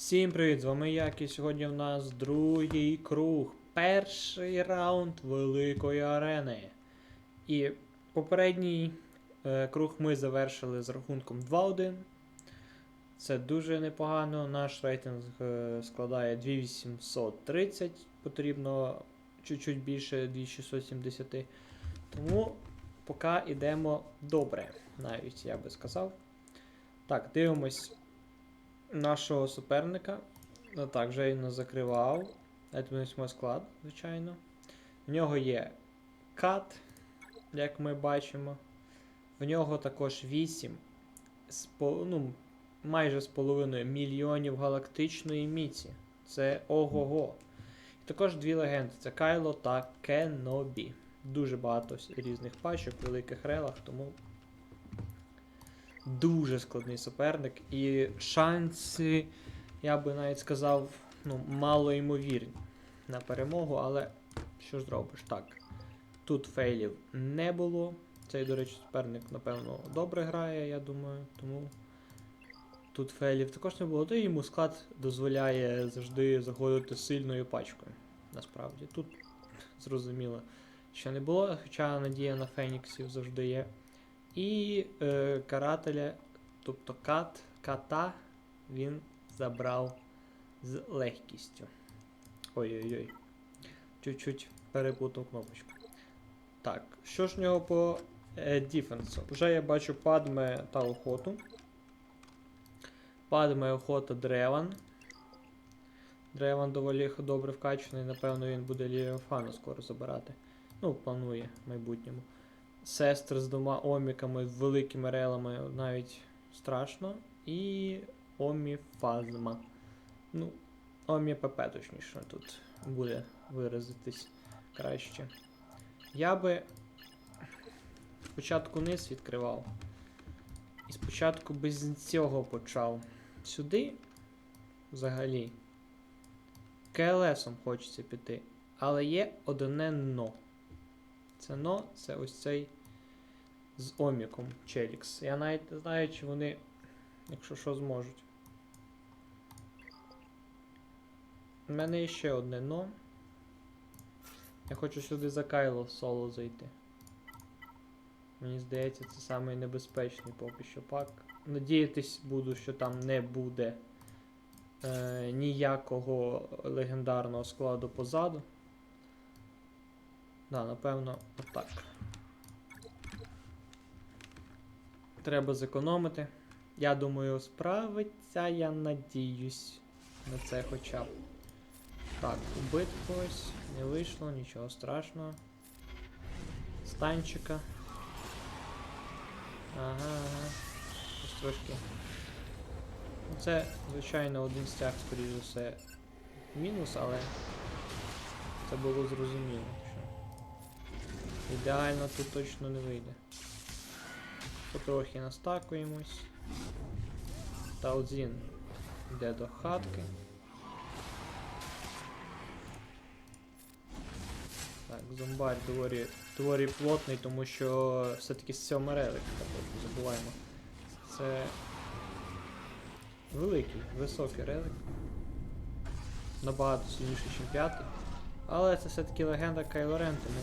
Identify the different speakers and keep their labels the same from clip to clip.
Speaker 1: Всім привіт, з вами як і сьогодні в нас другий круг. Перший раунд великої арени. І попередній е, круг ми завершили з рахунком 2-1. Це дуже непогано. Наш рейтинг е, складає 2830. Потрібно чуть-чуть більше 2670. Тому поки йдемо добре, навіть я би сказав. Так, дивимось нашого суперника. Ну так, вже він закривав. Винесемо склад, звичайно. В нього є кат, як ми бачимо. В нього також 8 з ну, майже з половиною мільйонів галактичної міці. Це ого-го. І також дві легенди: це Кайло та Кенобі. Дуже багато різних пачок, великих релах, тому дуже складний суперник. І шанси, я би навіть сказав, ну, мало ймовірні на перемогу, але що ж зробиш? Так. Тут фейлів не було. Цей, до речі, суперник, напевно, добре грає, я думаю, тому тут фейлів також не було. Й йому склад дозволяє завжди заходити сильною пачкою. Насправді. Тут зрозуміло, що не було, хоча надія на Феніксів завжди є. І е, карателя, тобто кат, ката, він забрав з легкістю. Ой-ой-ой. Чуть-чуть перепутав кнопочку. Так, що ж в нього по е, діфенсу? Вже я бачу падме та охоту. Падме охота Древан. Древан доволі добре вкачаний, напевно, він буде Ліофану скоро забирати. Ну, планує в майбутньому. Сестри з двома оміками, великими релами навіть страшно. І оміфазма. Ну, омі ПП точніше тут буде виразитись краще. Я би спочатку низ відкривав. І спочатку без цього почав. Сюди взагалі. КЛСом хочеться піти. Але є одне но. Це но, це ось цей з оміком Челікс. Я навіть не знаю, чи вони, якщо що, зможуть. У мене ще одне но. Я хочу сюди за Кайло соло зайти. Мені здається, це самий поки що пак. Надіятись буду, що там не буде е, ніякого легендарного складу позаду. Да, напевно, отак. Треба зекономити. Я думаю, справиться, я надіюсь на це хоча б. Так, убити когось. Не вийшло, нічого страшного. Станчика. Ага, ага. Ось трошки. Ну, Це, звичайно, один стяг, скоріш за все, мінус, але це було зрозуміло, що ідеально тут точно не вийде. Потрохи настакуємось. Таудзін йде до хатки. Так, зомбарь доволі, доволі плотний, тому що все-таки сьомий релик, так забуваємо. Це великий, високий релик. Набагато сильніший, ніж п'ятий. Але це все-таки легенда Кайло Рен, тому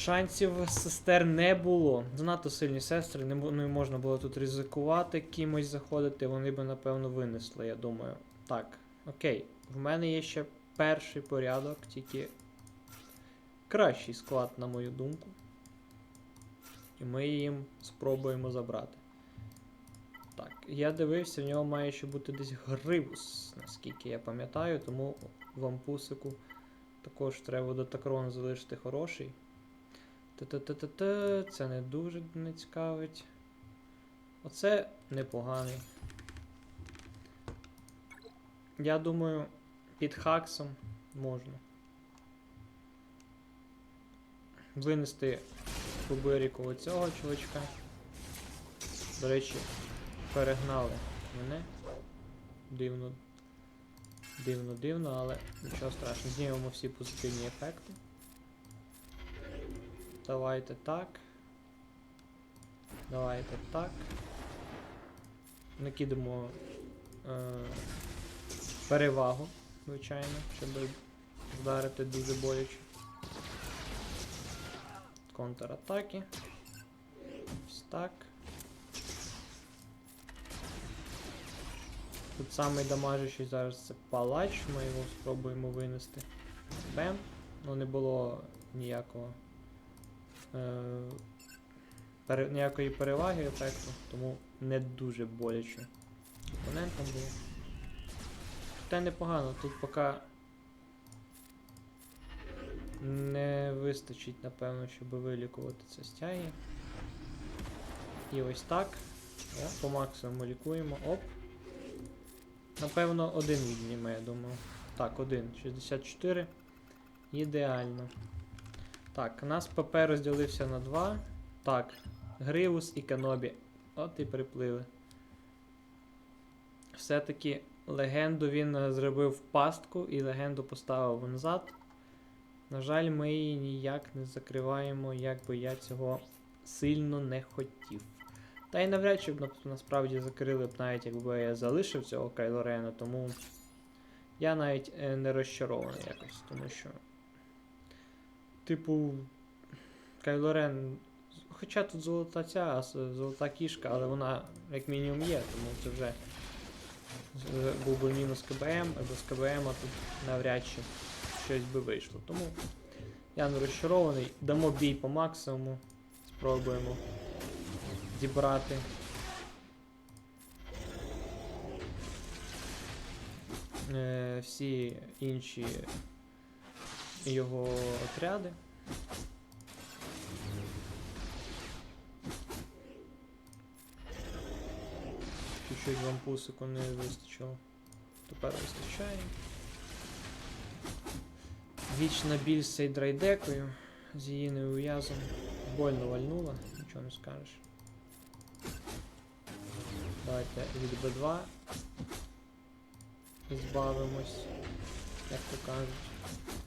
Speaker 1: Шансів сестер не було. Занадто сильні сестри, не, не можна було тут ризикувати кимось заходити, вони би напевно винесли, я думаю. Так, окей. В мене є ще перший порядок, тільки кращий склад, на мою думку. І ми їм спробуємо забрати. Так, я дивився, в нього має ще бути десь гривус, наскільки я пам'ятаю, тому вампусику також треба до такрон залишити хороший. Та-та-та-та-та, це не дуже не цікавить. Оце непоганий. Я думаю, під хаксом можна. Винести Кубирику оцього чувачка. До речі, перегнали мене. Дивно. Дивно, дивно, але нічого страшного. Знімемо всі позитивні ефекти. Давайте так. Давайте так. накидемо е, перевагу, звичайно, щоб вдарити дуже боляче. Контратаки. Ось так. Тут самий дамажущий зараз це палач, ми його спробуємо винести. Бем. Ну не було ніякого. Е, ніякої переваги ефекту, тому не дуже боляче. Опонентам було. Та непогано, тут поки не вистачить, напевно, щоб вилікувати це стяги. І ось так. О, по максимуму лікуємо. Оп. Напевно, один відніме, я думаю. Так, один. 64. Ідеально. Так, у нас ПП розділився на два. Так, Гривус і Канобі. От і приплили. Все-таки легенду він е, зробив в пастку і легенду поставив назад. На жаль, ми її ніяк не закриваємо, як би я цього сильно не хотів. Та й навряд чи б насправді закрили б навіть якби я залишив цього Кайло Рена, тому я навіть е, не розчарований якось, тому що. Типу, Кайло Рен. Хоча тут золота ця, золота кішка, але вона як мінімум є, тому це вже з- був би мінус КБМ, а без КБМ тут навряд чи щось би вийшло. Тому я не розчарований. Дамо бій по максимуму. Спробуємо зібрати. Е, всі інші його отряди. Чуть-чуть вам пусику не вистачило. Тепер вистачає. Вічна біль з цією драйдекою, з її неув'язом. Больно вальнула, нічого не скажеш. Давайте від Б2 збавимось, як то кажуть.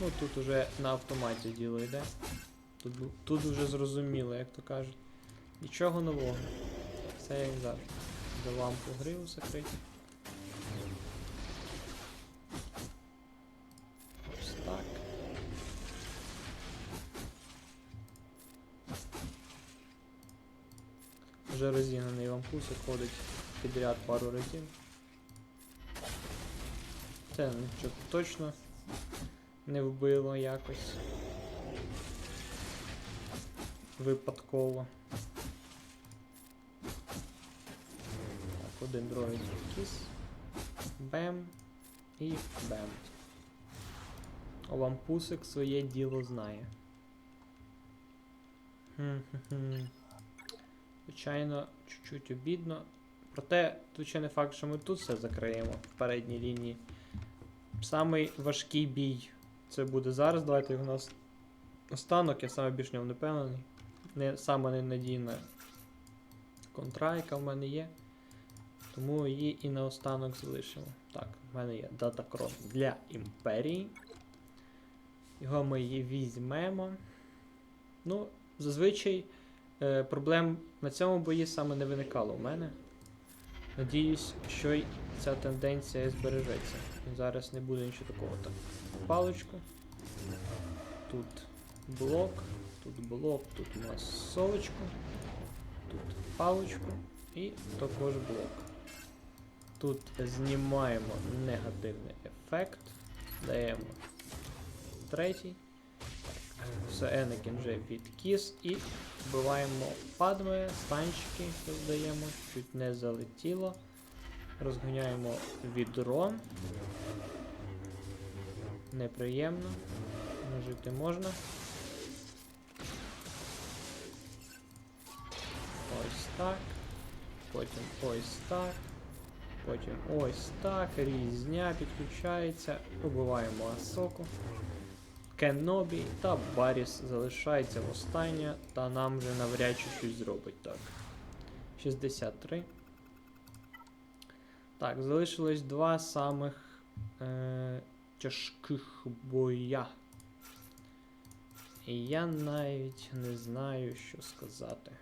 Speaker 1: Ну тут уже на автоматі діло йде. Тут, тут вже зрозуміло, як то кажуть. Нічого нового. Все як завжди. До лампу гриву закрити. Ось так. Вже розігнаний вампусик ходить підряд пару разів. Це нічого точно не вбило якось. Випадково. Так, один другий кіс. Бем. І бем. Лампусик своє діло знає. Звичайно, чуть-чуть обідно. Проте, тут ще не факт, що ми тут все закриємо в передній лінії. Самий важкий бій це буде зараз. Давайте його у нас останок, я саме більш ньому не впевнений. Не, саме ненадійна контра, яка в мене є. Тому її і наостанок залишимо. Так, в мене є датакрон для імперії. Його ми її візьмемо. Ну, зазвичай е, проблем на цьому бої саме не виникало у мене. Надіюсь, що й ця тенденція збережеться. Зараз не буде нічого такого. Так, паличку. Тут блок, тут блок, тут у нас совочку, тут паличку і також блок. Тут знімаємо негативний ефект, даємо третій. Все, Енекін вже відкіс і вбиваємо падми, станчики, даємо, чуть не залетіло. Розганяємо відро. Неприємно. Нажити можна. Ось так. Потім ось так. Потім ось так. Різня підключається. Убиваємо Асоку. Кенобі та Баріс залишається в останнє, та нам вже навряд чи щось зробить так. 63. Так, залишилось два самих е, тяжких боя. І я навіть не знаю, що сказати.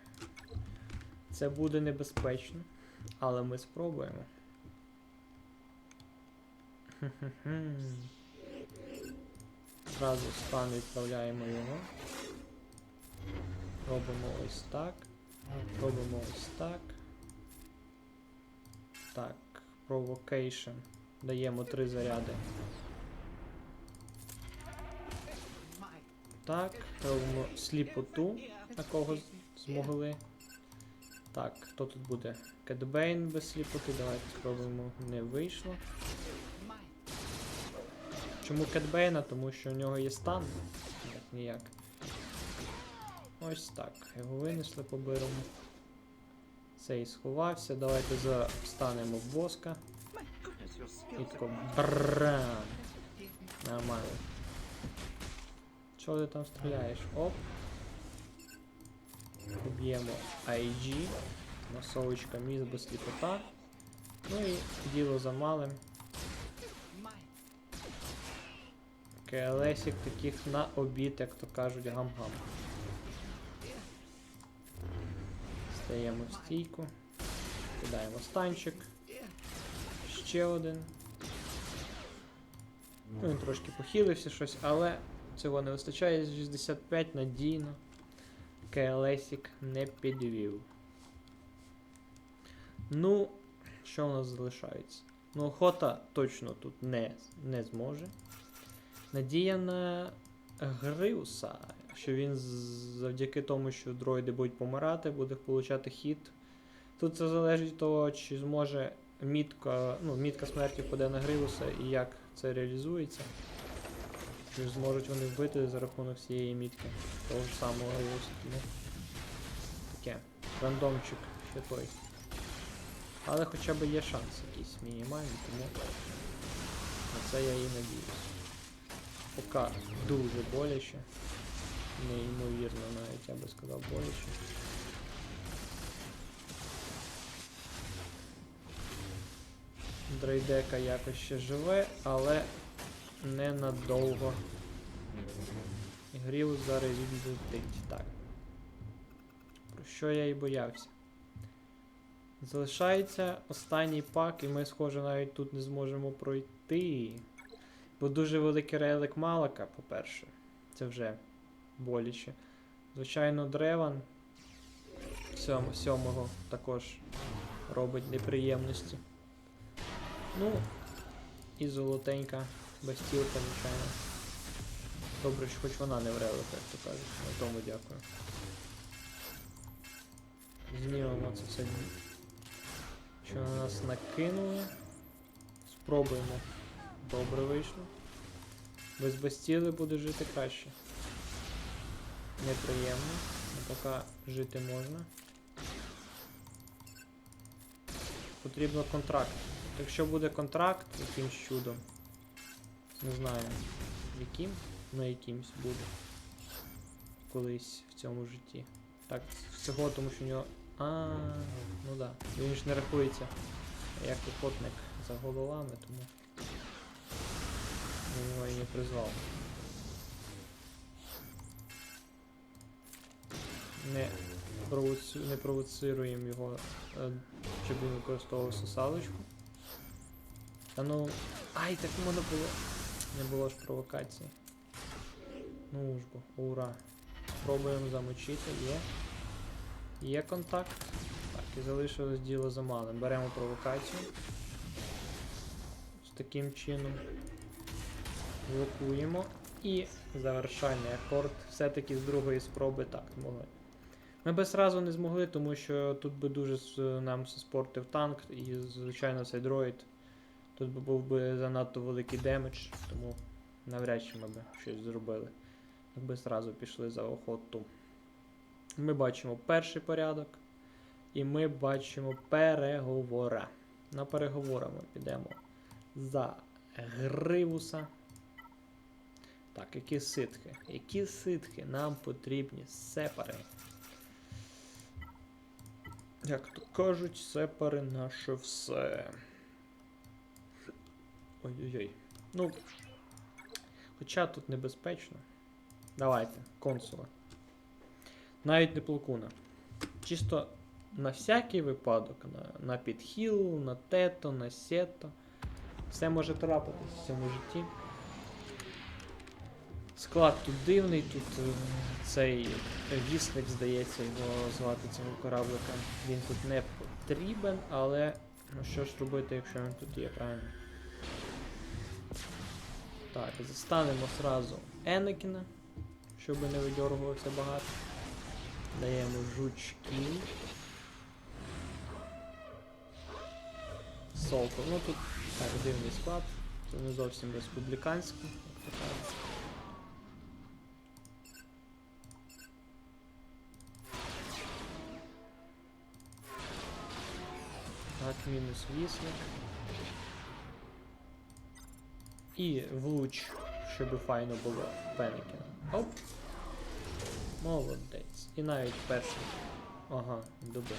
Speaker 1: Це буде небезпечно, але ми спробуємо. Зразу стан відправляємо його. Робимо ось так. Робимо ось так. Так, провокейшн. Даємо три заряди. Так, робимо сліпоту, на кого змогли. Так, хто тут буде? Кедбейн без сліпоти. Давайте спробуємо. Не вийшло. Чому Кедбейна? Тому що у нього є стан. Як ніяк. Ось так. Його винесли по бирому. Цей сховався. Давайте застанемо боска. І тако брам. Нормально. Чого ти там стріляєш? Оп. Уб'ємо IG. Масовочка міс без сліпота. Ну і діло за малим. КЛСік таких на обід, як то кажуть, гам-гам. Стаємо в стійку. Кидаємо станчик. Ще один. Ну, він трошки похилився щось, але цього не вистачає. 65 надійно. КЛСік не підвів. Ну, що у нас залишається? Ну, охота точно тут не, не зможе. Надія на Гриуса, що він завдяки тому, що дроїди будуть помирати, буде получати хід. Тут це залежить від того, чи зможе мітка, ну, мітка смерті впаде на Гриуса і як це реалізується. Чи зможуть вони вбити за рахунок цієї мітки того ж самого Гриуса. Тому таке. Рандомчик ще той. Але хоча б є шанс якийсь мінімальний, тому на це я і надіюсь. Поки дуже боляче. Неймовірно навіть, я би сказав, боляче. Дрейдека якось ще живе, але ненадовго. Грівус зараз відлетить. Так. Про що я і боявся. Залишається останній пак, і ми, схоже, навіть тут не зможемо пройти. Бо дуже великий релик Малака, по-перше. Це вже боляче. Звичайно, Древан сьом, сьомого також робить неприємності. Ну, і золотенька бастілка, звичайно. Добре, що хоч вона не в релику, як то кажуть. На тому дякую. Знімемо це все, що на нас накинули. Спробуємо. Добре вийшло. Без бастіли буде жити краще. Неприємно. але поки жити можна. Потрібно контракт. Якщо буде контракт якимсь чудом. Не знаю яким, але якимсь буде. Колись в цьому житті. Так, всього, тому що у нього. А, ну да. Він ж не рахується як охотник за головами, тому. Я його і не призвав. Не, провоци... не провоцируємо його, е, щоб він використовував сосалочку. Та ну. Ай, так воно було. Не було ж провокації. Ну ж бо, ура. Спробуємо замочити, є. Є контакт. Так, і залишилось діло за малим. Беремо провокацію. З таким чином. Блокуємо. І завершальний акорд. Все-таки з другої спроби так змогли. Ми би сразу не змогли, тому що тут би дуже нам спортив танк, і, звичайно, цей дроїд. Тут би був би занадто великий демедж, тому навряд чи ми би щось зробили. Якби зразу пішли за охоту. Ми бачимо перший порядок. І ми бачимо переговора. На переговори ми підемо за Гривуса. Так, які ситхи? Які ситхи нам потрібні сепари? Як то кажуть, сепари наше все. Ой-ой-ой. Ну. Хоча тут небезпечно. Давайте, консула. Навіть не плакуна. Чисто на всякий випадок, на, на підхіл, на тето, на сето. Все може трапитись в цьому житті. Склад тут дивний, тут е, цей вісник, здається, його звати цього кораблика. Він тут не потрібен, але ну що ж робити, якщо він тут є, правильно? Так, застанемо сразу Енекіна, щоб не видьоргувався багато. Даємо жучки. Солко. Ну тут так, дивний склад. Це не зовсім республіканський, як то кажуть. Мінус вісник. І влуч, щоб файно було Пенекіна. Оп. Молодець. І навіть перший. Ага, добре.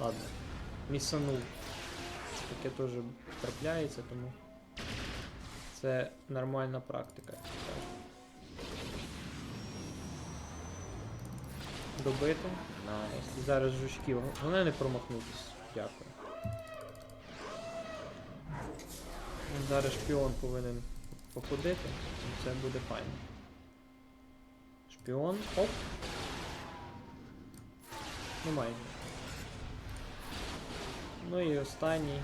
Speaker 1: Ладно. Місанув. Таке теж трапляється, тому це нормальна практика. Добити. Найс. Зараз жучки. Вони не промахнутись. Дякую. Зараз шпіон повинен походити, і це буде файно. Шпіон. Оп. Ну майже. Ну і останній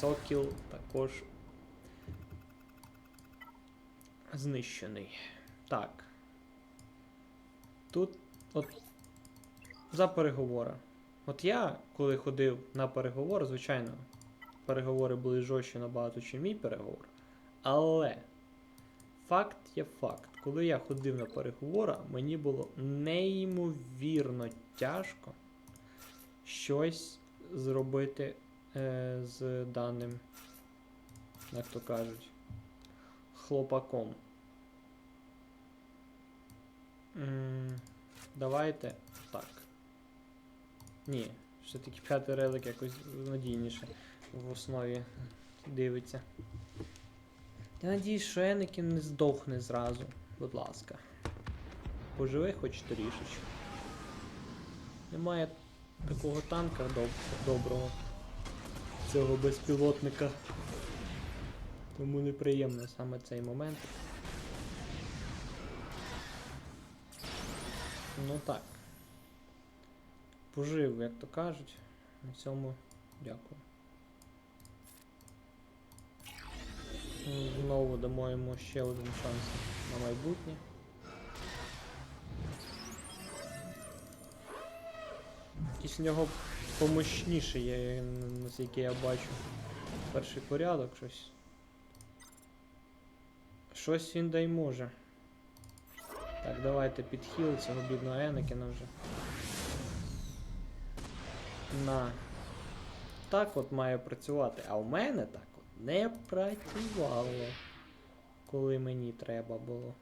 Speaker 1: Сокіл також знищений. Так. Тут от за переговори. От я, коли ходив на переговори, звичайно, переговори були жорстче набагато, ніж мій переговор. Але факт є факт. Коли я ходив на переговори, мені було неймовірно тяжко щось зробити е, з даним, як то кажуть, хлопаком. М, Давайте так. Ні, все-таки п'ятий релик якось надійніше в основі дивиться. Я надіюсь, що Енекін не здохне зразу, будь ласка. Поживи хоч трішечки. Немає такого танка доб доброго. Цього безпілотника. Тому неприємно саме цей момент. Ну так. Пожив, як то кажуть. На цьому дякую. Знову дамо йому ще один шанс на майбутнє. Якийсь в нього помощніше є, наскільки я бачу. Перший порядок щось. Щось він дай може. Так, давайте підхил цього бідного Енекіна вже. На. Так от має працювати. А у мене так не працювало. Коли мені треба було.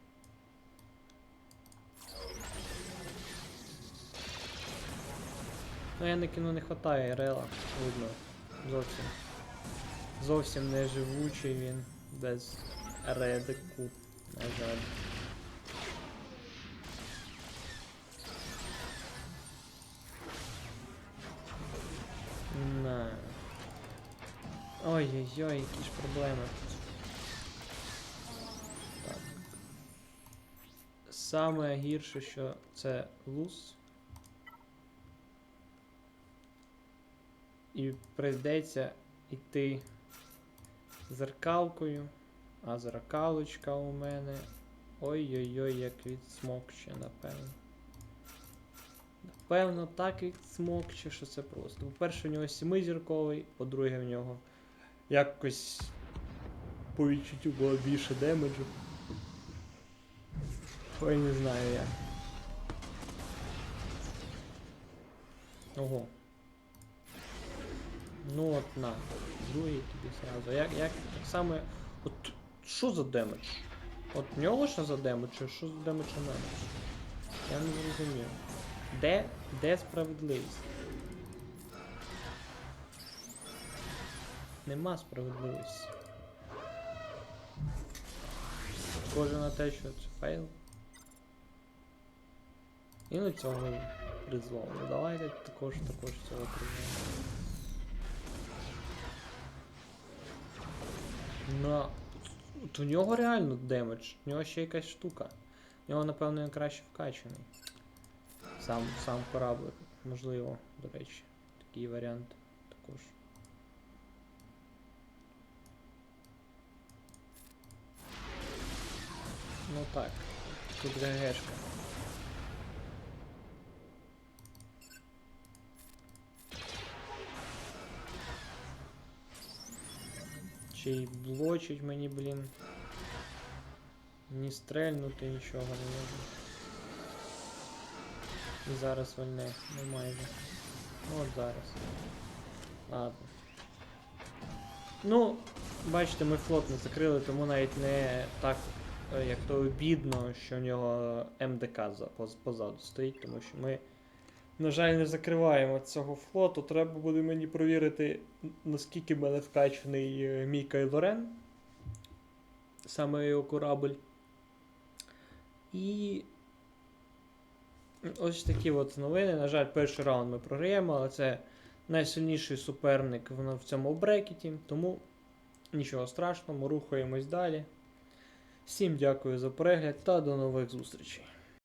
Speaker 1: Ну, я не кіно не хватає рела, видно. Зовсім. Зовсім не живучий він без редику, на жаль. Ой-ой-ой, які ж проблеми. Так. Саме гірше, що це луз. І прийдеться йти зеркалкою, а зеркалочка у мене. Ой-ой-ой, як відсмокче, напевно. Напевно, так відсмокче, що це просто. По-перше, у нього сімизірковий, по-друге, в нього якось по відчуттю було більше демеджу. Ой, не знаю як. Ого. Ну от на. Другий тобі сразу. Як, як так само. От що за демедж? От нього що за демедж, чи що за демедж у мене? Я не зрозумів. Де, де справедливість? Нема справедливості. Схоже на те, що це фейл. І на цього призвав. Ну давайте також також цього призвемо. На. От у нього реально демедж, у нього ще якась штука. У нього, напевно, він краще вкачаний. Сам, сам кораблик, можливо, до речі. Такий варіант також. Ну так, тут ГГшка. Ще й блочить мені, блін. Ні стрельнути нічого не можу. І зараз вольне, ну майже. Ну от зараз. Ладно. Ну, бачите, ми флот не закрили, тому навіть не так, як то обідно, що в нього МДК позаду стоїть, тому що ми, на жаль, не закриваємо цього флоту. Треба буде мені провірити, наскільки в мене вкачаний е, мій Кайлорен. Саме його корабль. І ось такі от новини. На жаль, перший раунд ми програємо, але це найсильніший суперник в цьому брекеті, тому нічого страшного, ми рухаємось далі. Всім дякую за перегляд та до нових зустрічей.